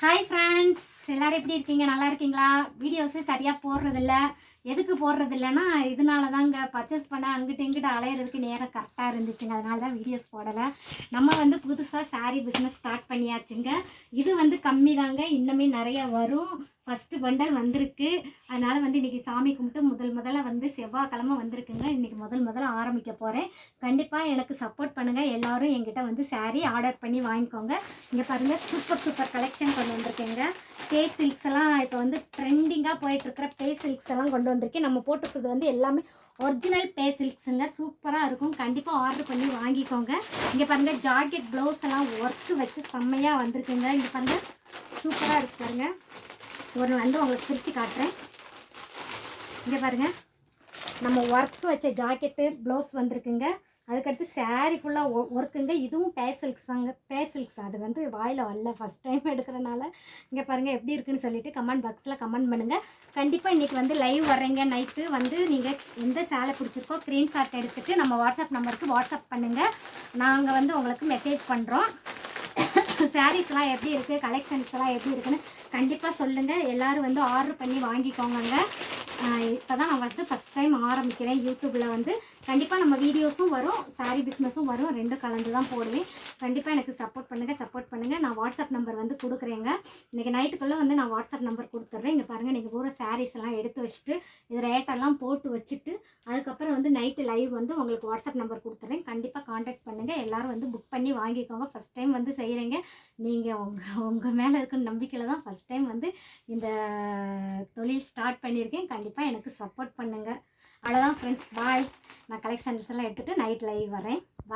Hi friends எல்லோரும் எப்படி இருக்கீங்க? நல்லா இருக்கீங்களா? வீடியோஸு சரியாக போடுறதில்ல. எதுக்கு போடுறது இல்லைன்னா இதனால தாங்க பர்ச்சேஸ் பண்ண அங்கிட்டு இங்கிட்டு அலையிறதுக்கு நேரம் கரெக்டாக இருந்துச்சுங்க. அதனால தான் வீடியோஸ் போடலை. நம்ம வந்து புதுசாக சாரீ பிஸ்னஸ் ஸ்டார்ட் பண்ணியாச்சுங்க. இது வந்து கம்மி தாங்க இன்னுமே நிறைய வரும். ஃபஸ்ட்டு பண்டல் வந்திருக்கு. அதனால் வந்து இன்றைக்கி சாமி கும்பிட்டு முதல் முதல்ல வந்து செவ்வாய்க்கிழமை வந்திருக்குங்க. இன்றைக்கி முதல் முதல்ல ஆரம்பிக்க போகிறேன் கண்டிப்பாக எனக்கு சப்போர்ட் பண்ணுங்கள் எல்லாரும் என்கிட்ட வந்து சாரீ ஆர்டர் பண்ணி வாங்கிக்கோங்க. இங்கே பாருங்கள் சூப்பர் சூப்பர் கலெக்ஷன் கொண்டு வந்திருக்கேங்க. பே சில்க்ஸ் எல்லாம் இப்போ வந்து ட்ரெண்டிங்காக போயிட்டுருக்கிற பே சில்க்ஸ் எல்லாம் கொண்டு வந்திருக்கேன். நம்ம போட்டுருக்கிறது வந்து எல்லாமே ஒரிஜினல் பே சில்க்ஸுங்க சூப்பராக இருக்கும். கண்டிப்பாக ஆர்டர் பண்ணி வாங்கிக்கோங்க. இங்கே பாருங்கள் ஜாக்கெட் ப்ளவுஸ் எல்லாம் ஒர்க்கு வச்சு செம்மையாக வந்திருக்குங்க. இங்கே பாருங்கள் சூப்பராக இருக்கு பாருங்கள் ஒரு வந்து உங்களுக்கு பிரித்து காட்டுறேன். இங்கே பாருங்க. நம்ம ஒர்க் வச்ச ஜாக்கெட்டு ப்ளவுஸ் வந்திருக்குங்க. அதுக்கடுத்து சாரீ ஃபுல்லாக ஒர்க்குங்க இதுவும் பேசில்க்ஸ் தாங்க. பேசில்க்ஸ் அது வந்து வாயில் வரல. ஃபஸ்ட் டைம் எடுக்கிறனால. இங்கே பாருங்கள் எப்படி இருக்குன்னு சொல்லிட்டு கமெண்ட் பாக்ஸில் கமெண்ட் பண்ணுங்கள் கண்டிப்பாக இன்றைக்கி வந்து லைவ் வர்றீங்க. நைட்டு வந்து நீங்கள் எந்த சேலை பிடிச்சிருக்கோ ஸ்க்ரீன்ஷாட் எடுத்துகிட்டு நம்ம வாட்ஸ்அப் நம்பருக்கு வாட்ஸ்அப் பண்ணுங்கள் நாங்கள் வந்து உங்களுக்கு மெசேஜ் பண்ணுறோம் சாரீஸ்லாம் எப்படி இருக்குது கலெக்ஷன்ஸ்லாம் எப்படி இருக்குன்னு கண்டிப்பாக சொல்லுங்கள் எல்லோரும் வந்து ஆர்டர் பண்ணி வாங்கிக்கோங்க இப்போ தான் நான் வந்து ஃபஸ்ட் டைம் ஆரம்பிக்கிறேன். யூடியூப்பில் வந்து கண்டிப்பாக நம்ம வீடியோஸும் வரும். saree பிஸ்னஸும் வரும். ரெண்டும் கலந்து தான் போடுவேன். கண்டிப்பாக எனக்கு சப்போர்ட் பண்ணுங்கள் சப்போர்ட் பண்ணுங்கள் நான் வாட்ஸ்அப் நம்பர் வந்து கொடுக்குறேங்க. இன்றைக்கி நைட்டுக்குள்ளே வந்து நான் வாட்ஸ்அப் நம்பர் கொடுத்துட்றேன். இங்கே பாருங்கள் நீங்கள் பூரா சாரீஸ் எல்லாம் எடுத்து வச்சுட்டு இது ரேட்டெல்லாம் போட்டு வச்சுட்டு அதுக்கப்புறம் வந்து நைட்டு லைவ் வந்து உங்களுக்கு வாட்ஸ்அப் நம்பர் கொடுத்துட்றேன். கண்டிப்பாக காண்டாக்ட் பண்ணுங்கள் எல்லோரும் வந்து புக் பண்ணி வாங்கிக்கோங்க. ஃபஸ்ட் டைம் வந்து செய்கிறீங்க நீங்கள் உங்கள் உங்கள் மேலே இருக்கிற நம்பிக்கையில் தான் ஃபஸ்ட் டைம் வந்து இந்த தொழில் ஸ்டார்ட் பண்ணியிருக்கேன். கண்டிப்பாக எனக்கு சப்போர்ட் பண்ணுங்கள் அவ்வளோதான் ஃப்ரெண்ட்ஸ் பாய் நான் கலெக்ஷன்ஸ் எல்லாம் எடுத்துகிட்டு நைட் லைவ் வரேன்.